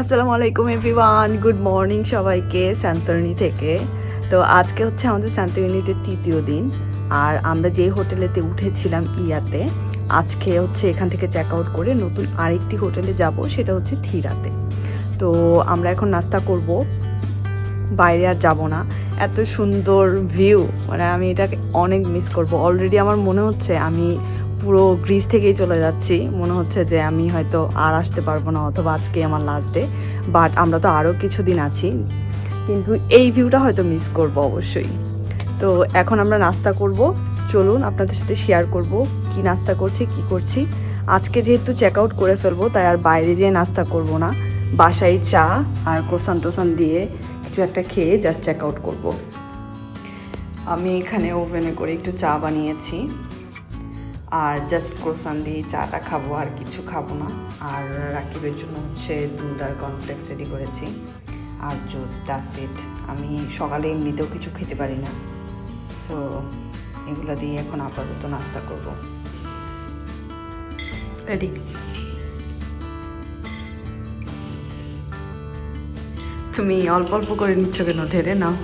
আসসালামু আলাইকুম, everyone. Good morning সবাইকে স্যান্তরনি থেকে। তো আজকে হচ্ছে আমাদের স্যান্তরনিতে তৃতীয় দিন। আর আমরা যে হোটেলেতে উঠেছিলাম ইয়াতে, আজকে হচ্ছে এখান থেকে চেক আউট করে নতুন আরেকটি হোটেলে যাব, সেটা হচ্ছে থিরাতে। তো আমরা এখন নাস্তা করব, বাইরে আর যাব না। এত সুন্দর ভিউ মানে আমি এটাকে অনেক মিস করব। অলরেডি আমার মনে হচ্ছে আমি পুরো গ্রিস থেকেই চলে যাচ্ছি। মনে হচ্ছে যে আমি হয়তো আর আসতে পারব না অথবা আজকে আমার লাস্ট ডে বাট আমরা তো আরও কিছুদিন আছি। কিন্তু এই ভিউটা হয়তো মিস করব অবশ্যই। তো এখন আমরা নাস্তা করব। চলুন আপনাদের সাথে শেয়ার করব কি নাস্তা করছি, কি করছি। আজকে যেহেতু চেক আউট করে ফেলব, তাই আর বাইরে যেয়ে নাস্তা করব না। বাসায় চা আর ক্রোসান টোসান দিয়ে কিছু একটা খেয়ে জাস্ট চেক আউট করব। আমি এখানে ওভেনে করে একটু চা বানিয়েছি। আর জাস্ট ক্রোসান দিয়ে চাটা খাব আর কিছু খাব না। আর রাকিবের জন্য হচ্ছে দুধ আর কর্নফ্লেক্স রেডি করেছি। আর জুস ইট আমি সকালে এমনিতেও কিছু খেতে পারি না। সো এগুলো দিয়ে এখন আপাতত নাস্তা করব। রেডি তুমি অল্প অল্প করে নিচ্ছ কেন? ঢেলে নাও।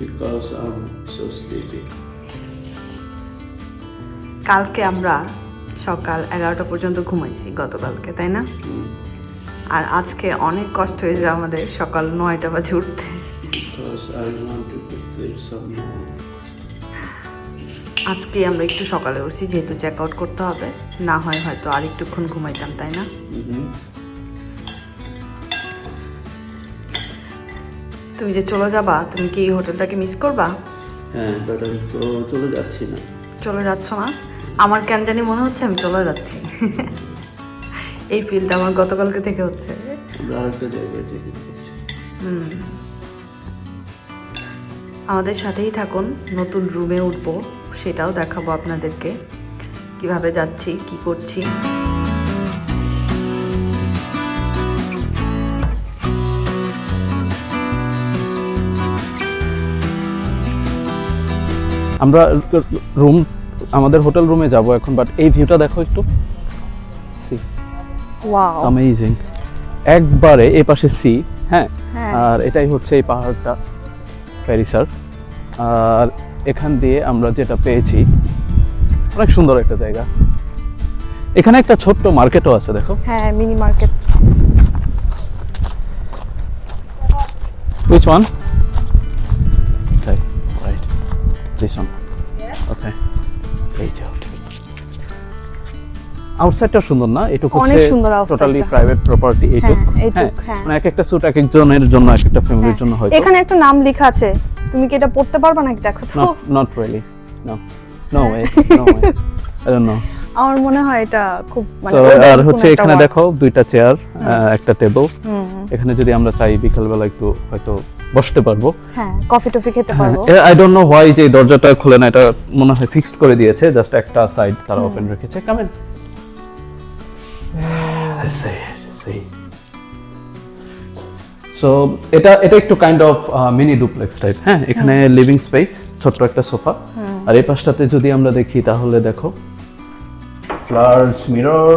Because I'm so sleepy. কালকে আমরা সকাল এগারোটা পর্যন্ত ঘুমাইছি গতকালকে তাই না. আর আজকে অনেক কষ্ট হয়েছে আমাদের সকাল নয়টা বাজে উঠতে. আজকে আমরা একটু সকালে উঠছি যেহেতু চেক আউট করতে হবে না হয় হয়তো আর একটুক্ষণ ঘুমাইতাম তাই না Mm-hmm. তুমি যে চলে যাবা তুমি কি হোটেলটাকে মিস করবা হ্যাঁ বাট আমি তো চলে যাচ্ছি না চলে যাচ্ছ না আমার কেন জানি মনে হচ্ছে আমি চলে যাচ্ছি। এই ফিলটা আমার গতকালকে থেকে হচ্ছে। আমাদের সাথেই থাকুন নতুন রুমে উঠবো সেটাও দেখাবো আপনাদেরকে। কীভাবে যাচ্ছি কি করছি। আমরা রুম আমাদের হোটেল রুমে যাব এখন বাট এই ভিউটা দেখো একটু। সি। ওয়াও অ্যামেজিং একবারে এই পাশে সি হ্যাঁ? হ্যাঁ। আর এটাই হচ্ছে এই পাহাড়টা প্যারিসার আর এখান দিয়ে আমরা যেটা পেয়েছি অনেক সুন্দর একটা জায়গা। এখানে একটা ছোট্ট মার্কেটও আছে দেখো। হ্যাঁ mini market Which one? Okay, right. This one. Okay. এই যে আউটসাইডটা সুন্দর না? হচ্ছে টোটালি প্রাইভেট প্রপার্টি এইটুক। হ্যাঁ, হ্যাঁ। মানে এক একটা স্যুট এক একজনের জন্য এক একটা ফ্যামিলির জন্য হয়তো। এখানে একটা নাম লেখা আছে। তুমি কি এটা পড়তে পারবে নাকি? দেখো তো। Not really no no way no way I don't know আমার মনে হয় এটা খুব মানে আর হচ্ছে এখানে দেখো দুইটা চেয়ার একটা টেবিল। এখানে যদি আমরা চাই বিকালবেলা একটু হয়তো বসতে পারব। হ্যাঁ কফি টফি খেতে হ্যাঁ, পারব। আই ডোন্ট নো হোয়াই যে দরজাটা খুলে না এটা মনে হয় ফিক্সড করে দিয়েছে জাস্ট একটা সাইড তারা ওপেন রেখেছে। কামেন সো এটা এটা একটু kind of mini duplex type হ্যাঁ এখানে লিভিং স্পেস ছোট্ট একটা সোফা। আর এই পাশটাতে যদি আমরা দেখি তাহলে দেখো লার্জ মিরর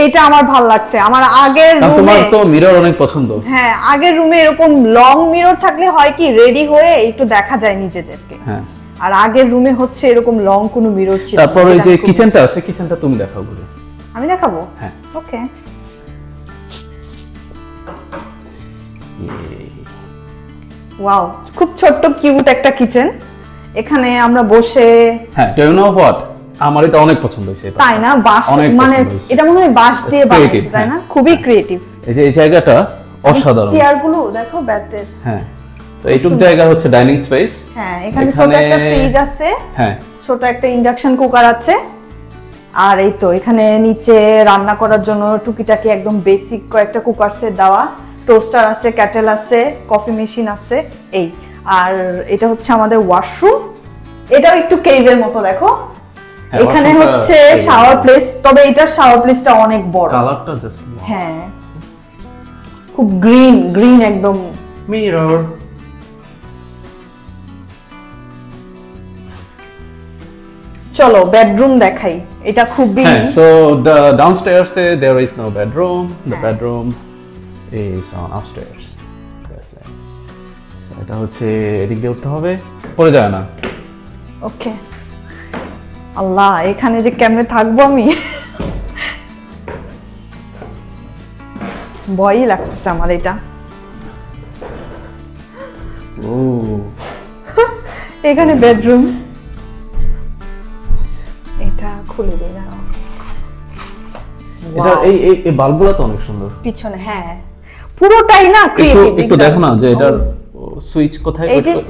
এইটা আমার ভালো লাগছে। আমার আগের তোমার রুমে তো মিরর অনেক পছন্দ। হ্যাঁ আগের রুমে এরকম লং মিরর থাকলে হয় কি রেডি হয়ে একটু দেখা যায় নিজেদেরকে। হ্যাঁ। আর আগের রুমে হচ্ছে এরকম লং কোনো মিরর ছিল তারপর ওই যে কিচেনটা আছে কিচেনটা তুমি দেখাও ঘুরে। আমি দেখাবো? হ্যাঁ। ওকে ওয়াও খুব ছোট্ট কিউট একটা কিচেন এখানে আমরা বসে হ্যাঁ ডু ইউ নো হোয়াট আমার এটা অনেক পছন্দ হয়েছে তাই না? বাঁশ মানে এটা মনে হয় বাঁশ দিয়ে creative, তাই না? হ্যাঁ। খুবই ক্রিয়েটিভ এই যে এই জায়গাটা অসাধারণ। চেয়ারগুলো দেখো ব্যাতের। হ্যাঁ। তো এইটুক জায়গা হচ্ছে ডাইনিং স্পেস হ্যাঁ এখানে ছোট একটা ফ্রিজ আছে। হ্যাঁ। ছোট একটা ইন্ডাকশন কুকার আছে। আর এই তো এখানে নিচে রান্না করার জন্য টুকিটাকি একদম বেসিক কয়েকটা কুকার সেট দেওয়া। টোস্টার আছে ক্যাটেল আছে কফি মেশিন আছে এই। আর এটা হচ্ছে আমাদের ওয়াশরুম এটাও একটু কেভের মতো দেখো। এখানে হচ্ছে শাওয়ার প্লেস তবে এটার শাওয়ার প্লেসটা অনেক বড়। কালারটা জাস্ট হ্যাঁ। খুব গ্রিন গ্রিন একদম। মিরর চলো বেডরুম দেখাই। এটা খুবই হ্যাঁ so downstairs A there is no bedroom the হ্যাঁ। Bedroom That's it. So, এটা হচ্ছে এদিক দিয়ে উঠতে হবে। পড়ে যায় না। ওকে আল্লাহ এখানে যে কেমনে থাকব আমি? ভয়ই লাগতেছে আমার এটা। ও। এখানে বেডরুম এটা খুলে দিই না এটা এই এই বাল্বগুলো তো অনেক সুন্দর। পিছনে হ্যাঁ। পুরোটাই না ক্রিয়েটিভ একটু দেখো না যে এটার সুইচ কোথায়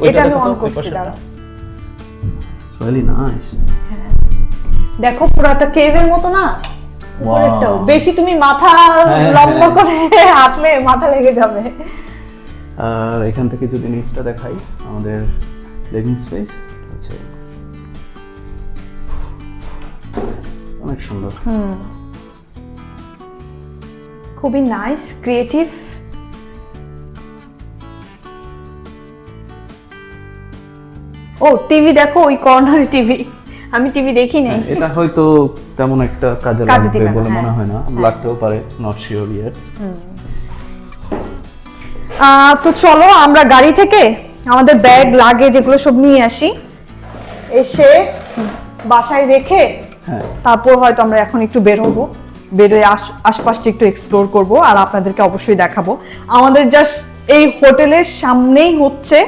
এটা আমি অন করছি পাশেরটা। দাঁড়াও। It's really nice. দেখো পুরাটা কেভের মতো না? উপরেরটাও। বেশি তুমি মাথা হ্যাঁ, লম্বা হ্যাঁ। করে হাঁটলে মাথা লেগে যাবে। আর এখান থেকে যদি নিচটা দেখাই আমাদের লিভিং স্পেস হচ্ছে অনেক সুন্দর। খুবই নাইস ক্রিয়েটিভ ও টিভি দেখো ওই কর্নারে টিভি। আমি টিভি দেখি নাই। হ্যাঁ, এটা হয়তো তেমন একটা কাজে লাগবে বলে হ্যাঁ। মনে হয়। না। লাগতেও পারে নট শিওর ইয়েট তো চলো আমরা গাড়ি থেকে আমাদের ব্যাগ লাগে যেগুলো সব নিয়ে আসি। এসে বাসায় রেখে হ্যাঁ। তারপর হয়তো আমরা এখন একটু বের হব। বেরোয় আশ- আশপাশটা একটু এক্সপ্লোর করব আর আপনাদেরকে অবশ্যই দেখাবো। আমাদের জাস্ট এই হোটেলের সামনেই হচ্ছে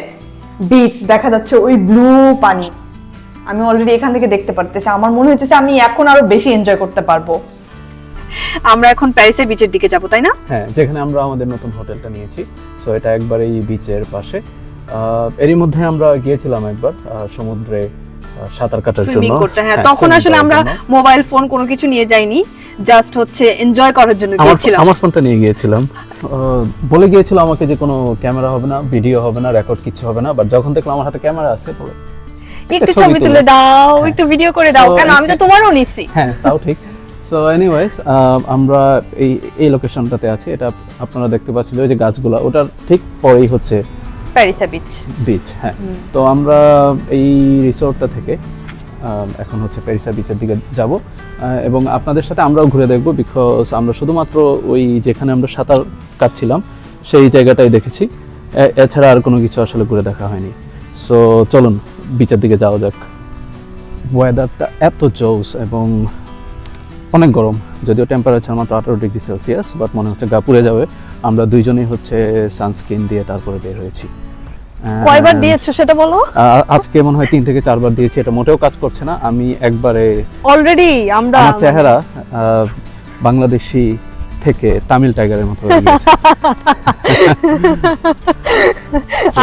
বিচ দেখা যাচ্ছে ওই ব্লু পানি। আমি অলরেডি এখান থেকে দেখতে পারতেছি। আমার মনে হচ্ছে যে আমি এখন আরও বেশি এনজয় করতে পারব। আমরা এখন প্যারিসের বিচের দিকে যাব তাই না? হ্যাঁ যেখানে আমরা আমাদের নতুন হোটেলটা নিয়েছি। সো এটা একবারে এই বিচের পাশে। এরই মধ্যে আমরা গিয়েছিলাম একবার সমুদ্রে সাঁতার কাটার জন্য। সুইমিং করতে হ্যাঁ হ্যাঁ, তখন আসলে আমরা মোবাইল ফোন কোনো কিছু নিয়ে যাইনি জাস্ট হচ্ছে এনজয় করার জন্য আমার গিয়েছিলাম। আমার ফোনটা নিয়ে গিয়েছিলাম। বলে গিয়েছিল আমাকে যে কোনো ক্যামেরা হবে না ভিডিও হবে না রেকর্ড কিছু হবে না বাট যখন দেখলাম আমার হাতে ক্যামেরা আছে একটু ছবি তুলে দাও হ্যাঁ। একটু ভিডিও করে দাও কেন আমি তো তোমারও নিচ্ছি হ্যাঁ তাও ঠিক। সো এনিওয়েজ আমরা এই এই লোকেশনটাতে আছি এটা আপনারা দেখতে পাচ্ছেন ওই যে গাছগুলা ওটার ঠিক পরেই হচ্ছে প্যারিসা বিচ বিচ হ্যাঁ। তো আমরা এই রিসোর্টটা থেকে এখন হচ্ছে প্যারিসা বিচের দিকে যাব এবং আপনাদের সাথে আমরাও ঘুরে দেখব বিকজ আমরা শুধুমাত্র ওই যেখানে আমরা সাঁতার কাটছিলাম সেই জায়গাটাই দেখেছি। এছাড়া আর কোনো কিছু আসলে ঘুরে দেখা হয়নি। সো চলুন। বিচের দিকে যাওয়া যাক। ওয়েদারটা এত জোস এবং অনেক গরম যদিও টেম্পারেচার মাত্র আঠারো ডিগ্রি সেলসিয়াস বাট মনে হচ্ছে গা পুড়ে যাবে। আমরা দুইজনেই হচ্ছে সানস্ক্রিন দিয়ে তারপরে বের হয়েছি। কয়বার দিয়েছ সেটা বলো? আজকে মনে হয় তিন থেকে চারবার দিয়েছি এটা মোটেও কাজ করছে না। আমি একবারে অলরেডি আমরা আমার চেহারা বাংলাদেশি থেকে তামিল টাইগারের মতো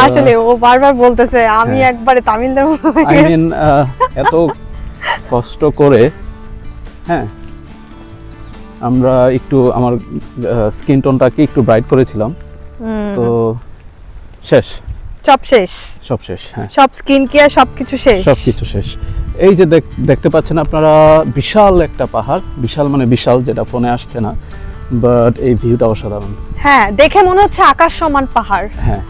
আসলে ও বারবার বলতেছে আমি হ্যাঁ। একবারে তামিলদের মতো আই মিন এত কষ্ট করে হ্যাঁ আমরা একটু আমার স্কিন টোনটাকে একটু ব্রাইট করেছিলাম। তো শেষ। সব শেষ। সব শেষ হ্যাঁ। সব স্কিন কেয়ার সবকিছু শেষ। সব কিছু শেষ। এই যে দেখতে পাচ্ছেন আপনারা বিশাল একটা পাহাড় বিশাল মানে বিশাল যেটা ফোনে আসছে না। বাট এই ভিউটা অসাধারণ হ্যাঁ দেখে মনে হচ্ছে আকাশ সমান পাহাড়। হ্যাঁ।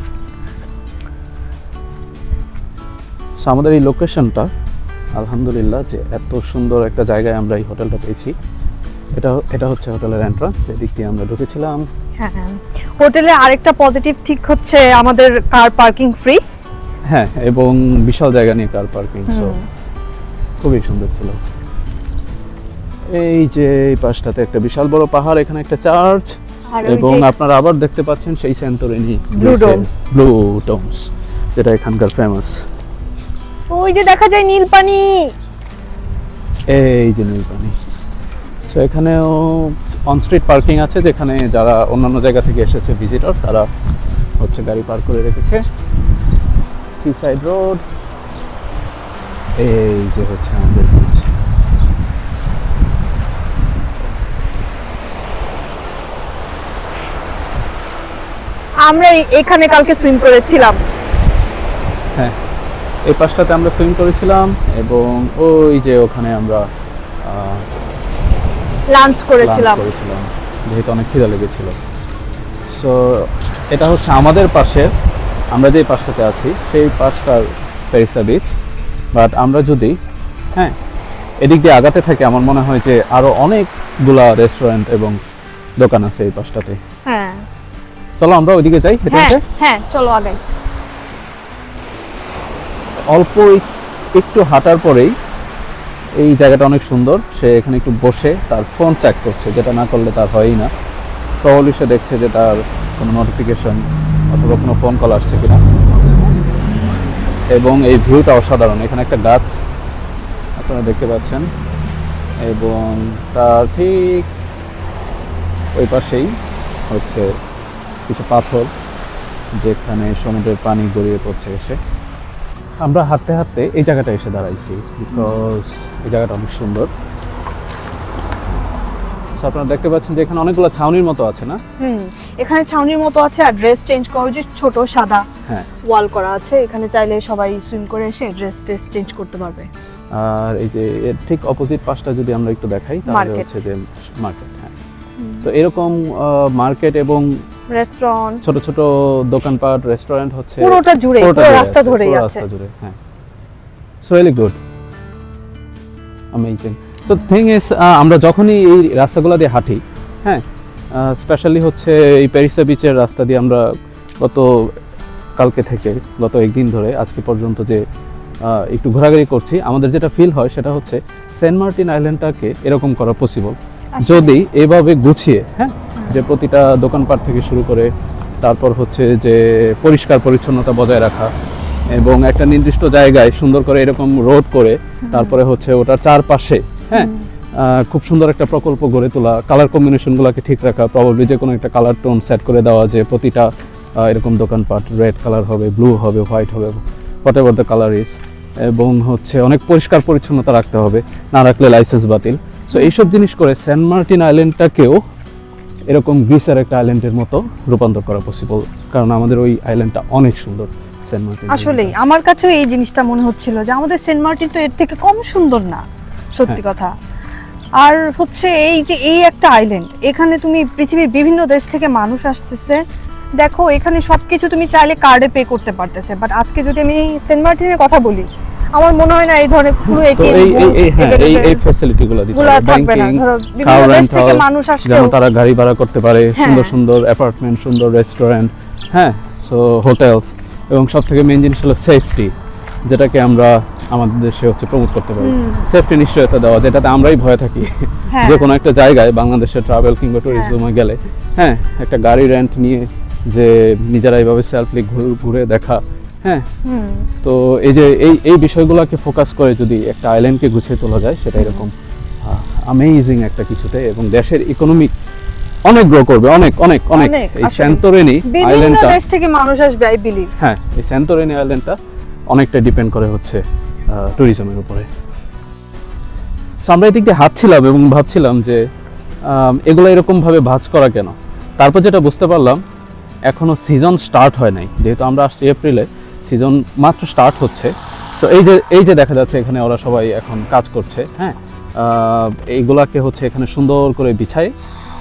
আমাদের এই লোকেশনটা আলহামদুলিল্লাহ যে এত সুন্দর একটা জায়গায় আমরা এই হোটেলটা পেয়েছি এটা এটা হচ্ছে হোটেলের এন্ট্রান্স যেদিক দিয়ে আমরা ঢুকেছিলাম। হ্যাঁ হোটেলে আরেকটা পজিটিভ ঠিক হচ্ছে আমাদের কার পার্কিং ফ্রি হ্যাঁ এবং বিশাল জায়গা নিয়ে কার পার্কিং সো খুবই সুন্দর ছিল। এই যে এই পাশটাতে একটা বিশাল বড় পাহাড় এখানে একটা চার্চ এবং আপনারা আবার দেখতে পাচ্ছেন সেই সেন্টোরিনি ব্লু ডোমস যেটা এখানকার ফেমাস ওই যে দেখা যায় নীল পানি এই যে নীল পানি সো এখানেও অন স্ট্রিট পার্কিং আছে যেখানে যারা অন্যান্য জায়গা থেকে এসেছে ভিজিটর তারা হচ্ছে গাড়ি পার্ক করে রেখেছে। সি সাইড রোড এই যে হচ্ছে আমাদের আমরা এখানে কালকে সুইম করেছিলাম। হ্যাঁ এই পাশটাতে আমরা সুইম করেছিলাম এবং ওই যে ওখানে আমরা লাঞ্চ করেছিলাম। করেছিলাম। যেহেতু অনেক খিদা লেগেছিল। সো এটা হচ্ছে আমাদের পাশের আমরা যে পাশটাতে আছি সেই পাশটার পেরিসা বিচ বাট আমরা যদি হ্যাঁ এদিক দিয়ে আগাতে থাকি আমার মনে হয় যে আরও অনেকগুলা রেস্টুরেন্ট এবং দোকান আছে এই পাশটাতে। চলো আমরা ওইদিকে যাই হেঁটে হ্যাঁ হ্যাঁ চলো আগাই। অল্প একটু হাঁটার পরেই এই জায়গাটা অনেক সুন্দর। সে এখানে একটু বসে তার ফোন চেক করছে যেটা না করলে তার হয়ই না। প্রবলি সে দেখছে যে তার কোনো নোটিফিকেশন অথবা কোনো ফোন কল আসছে কিনা। এবং এই ভিউটা অসাধারণ। এখানে একটা গাছ আপনারা দেখতে পাচ্ছেন। এবং তার ঠিক ওই পাশেই হচ্ছে কিছু পাথর যেখানে সমুদ্রের পানি গড়িয়ে পড়ছে এসে। আমরা হাঁটতে হাঁটতে এই জায়গাটা এসে দাঁড়াইছি বিকজ এই জায়গাটা অনেক সুন্দর। আপনারা দেখতে পাচ্ছেন যে এখানে অনেকগুলো ছাউনির মতো আছে না? হুম এখানে ছাউনির মতো আছে আর ড্রেস চেঞ্জ করো যে ছোট সাদা হ্যাঁ। ওয়াল করা আছে। এখানে চাইলে সবাই সুইম করে এসে ড্রেস ড্রেস চেঞ্জ করতে পারবে। আর এই যে এর ঠিক অপোজিট পাশটা যদি আমরা একটু দেখাই তাহলে হচ্ছে যে মার্কেট হ্যাঁ। তো এরকম মার্কেট এবং রেস্টুরেন্ট ছোট ছোট দোকানপাট রেস্টুরেন্ট হচ্ছে পুরোটা জুড়ে পুরো রাস্তা ধরেই আছে। রাস্তা জুড়ে হ্যাঁ। So really good amazing so thing is আমরা যখনই এই রাস্তাগুলো দিয়ে হাঁটি হ্যাঁ স্পেশালি হচ্ছে এই প্যারিসা বিচের রাস্তা দিয়ে আমরা গত কালকে থেকে গত একদিন ধরে আজকে পর্যন্ত যে একটু ঘোরাঘুরি করছি আমাদের যেটা ফিল হয় সেটা হচ্ছে সেন্ট মার্টিন আইল্যান্ডটাকে এরকম করা পসিবল যদি এভাবে গুছিয়ে হ্যাঁ যে প্রতিটা দোকানপাট থেকে শুরু করে তারপর হচ্ছে যে পরিষ্কার পরিচ্ছন্নতা বজায় রাখা এবং একটা নির্দিষ্ট জায়গায় সুন্দর করে এরকম রোড করে তারপরে হচ্ছে ওটার চারপাশে হ্যাঁ? খুব সুন্দর একটা প্রকল্প গড়ে তোলা কালার কম্বিনেশনগুলোকে ঠিক রাখা প্রবাবলি যে কোনো একটা কালার টোন সেট করে দেওয়া যে প্রতিটা এরকম দোকানপাট রেড কালার হবে ব্লু হবে হোয়াইট হবে whatever the colour is এবং হচ্ছে অনেক পরিষ্কার পরিচ্ছন্নতা রাখতে হবে না রাখলে লাইসেন্স বাতিল। সো এইসব জিনিস করে সেন্ট মার্টিন আইল্যান্ডটাকেও এরকম গ্রিসের একটা আইল্যান্ডের মতো রূপান্তর করা পসিবল কারণ আমাদের ওই আইল্যান্ডটা অনেক সুন্দর সেন্ট মার্টিন আসলেই আমার কাছেও এই জিনিসটা মনে হচ্ছিল যে আমাদের সেন্ট মার্টিন তো এর থেকে কম সুন্দর না সত্যি হ্যাঁ। কথা। আর হচ্ছে এই যে এই একটা আইল্যান্ড এখানে তুমি পৃথিবীর বিভিন্ন দেশ থেকে মানুষ আসতেছে। দেখো এখানে সবকিছু তুমি চাইলে কার্ডে পে করতে পারতেছে বাট আজকে যদি আমি সেন্ট মার্টিনের কথা বলি আমার মনে হয় না এই ধরনের পুরো এটিএম এই এই এই হ্যাঁ এই এই ফ্যাসিলিটি গুলো দিতে থাকবে না। ধরো বিভিন্ন দেশ থেকে মানুষ আসলেও যেন তারা গাড়ি ভাড়া করতে পারে হ্যাঁ। সুন্দর সুন্দর অ্যাপার্টমেন্ট সুন্দর রেস্টুরেন্ট হ্যাঁ সো হোটেলস এবং সব থেকে মেইন জিনিস হলো সেফটি যেটাকে আমরা আমাদের দেশে হচ্ছে প্রমোট করতে পারি। সেফটি নিশ্চয়তা দেওয়া যেটাতে আমরাই ভয় থাকি। হ্যাঁ। যে কোনো একটা জায়গায় বাংলাদেশে ট্রাভেল কিংবা ট্যুরিজমে গেলে হ্যাঁ একটা গাড়ি রেন্ট নিয়ে যে নিজেরা এইভাবে সেলফলি ঘুরে দেখা হ্যাঁ। তো এই যে এই এই বিষয়গুলোকে ফোকাস করে যদি একটা আইল্যান্ডকে গুছিয়ে তোলা যায় সেটা এরকম আমেজিং একটা কিছুতে এবং দেশের ইকোনমি অনেক গ্রো করবে অনেক অনেক অনেক। এই আসলে। আইল্যান্ডটা দেশ থেকে মানুষ আসবে আই বিলিভ হ্যাঁ এই স্যান্তরেনি আইল্যান্ডটা অনেকটা ডিপেন্ড করে হচ্ছে ট্যুরিজমের উপরে। আমরা এদিক দিয়ে হাঁটছিলাম এবং ভাবছিলাম যে এগুলো এরকমভাবে ভাঁজ করা কেন? তারপর যেটা বুঝতে পারলাম এখনও সিজন স্টার্ট হয় নাই। যেহেতু আমরা আসছি এপ্রিলে সিজন মাত্র স্টার্ট হচ্ছে। সো এই যে এই যে দেখা যাচ্ছে এখানে ওরা সবাই এখন কাজ করছে হ্যাঁ? এইগুলাকে হচ্ছে এখানে সুন্দর করে বিছায়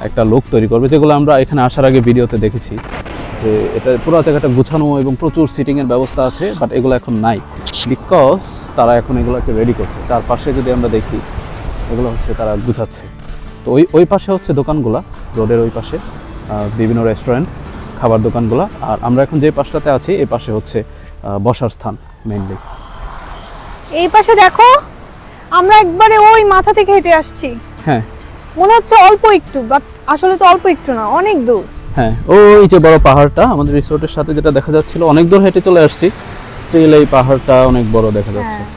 একটা লোক তৈরি করবে, যেগুলো আমরা এখানে আসার আগে ভিডিওতে দেখেছি। যে এটা পুরো জায়গাটা গুছানো এবং প্রচুর সিটিংয়ের ব্যবস্থা আছে বাট এগুলো এখন নাই। বিকজ তারা এখন এগুলোকে রেডি করছে। তার পাশে যদি আমরা দেখি, এগুলো হচ্ছে তারা গুছাচ্ছে। তো ওই ওই পাশে হচ্ছে দোকানগুলা, রোডের ওই পাশে বিভিন্ন রেস্টুরেন্ট খাবার দোকানগুলা। আর আমরা এখন যে পাশটাতে আছি এই পাশে হচ্ছে বসার স্থান মেইনলি এই পাশে দেখো আমরা একবারে ওই মাথা থেকে হেঁটে আসছি। হ্যাঁ। মনে হচ্ছে অল্প একটু বাট আসলে তো অল্প একটু না অনেক দূর। হ্যাঁ ওই যে বড় পাহাড়টা আমাদের রিসোর্টের সাথে যেটা দেখা যাচ্ছিল অনেক দূর হেঁটে চলে আসছি। স্টিল এই পাহাড়টা অনেক বড় দেখা যাচ্ছে। হ্যাঁ।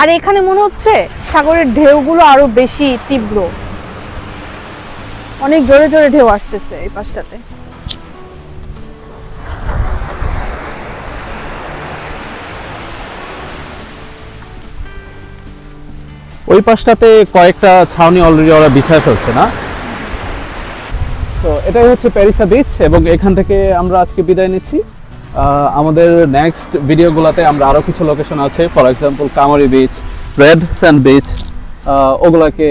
আর এখানে মনে হচ্ছে সাগরের ঢেউগুলো আরও বেশি তীব্র। অনেক জোরে জোরে ঢেউ আসতেছে এই পাশটাতে। ওই পাশটাতে কয়েকটা ছাউনি অলরেডি ওরা বিছায় ফেলছে না? তো এটাই হচ্ছে প্যারিসা বিচ এবং এখান থেকে আমরা আজকে বিদায় নিচ্ছি। আমাদের নেক্সট ভিডিওগুলোতে আমরা আরও কিছু লোকেশন আছে for example Kamari beach red sand beach ওগুলাকে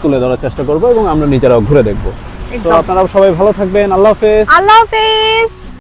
তুলে ধরার চেষ্টা করব এবং আমরা নিজেরাও ঘুরে দেখব। তো। আপনারা সবাই ভালো থাকবেন। আল্লাহ হাফেজ। আল্লাহ হাফেজ।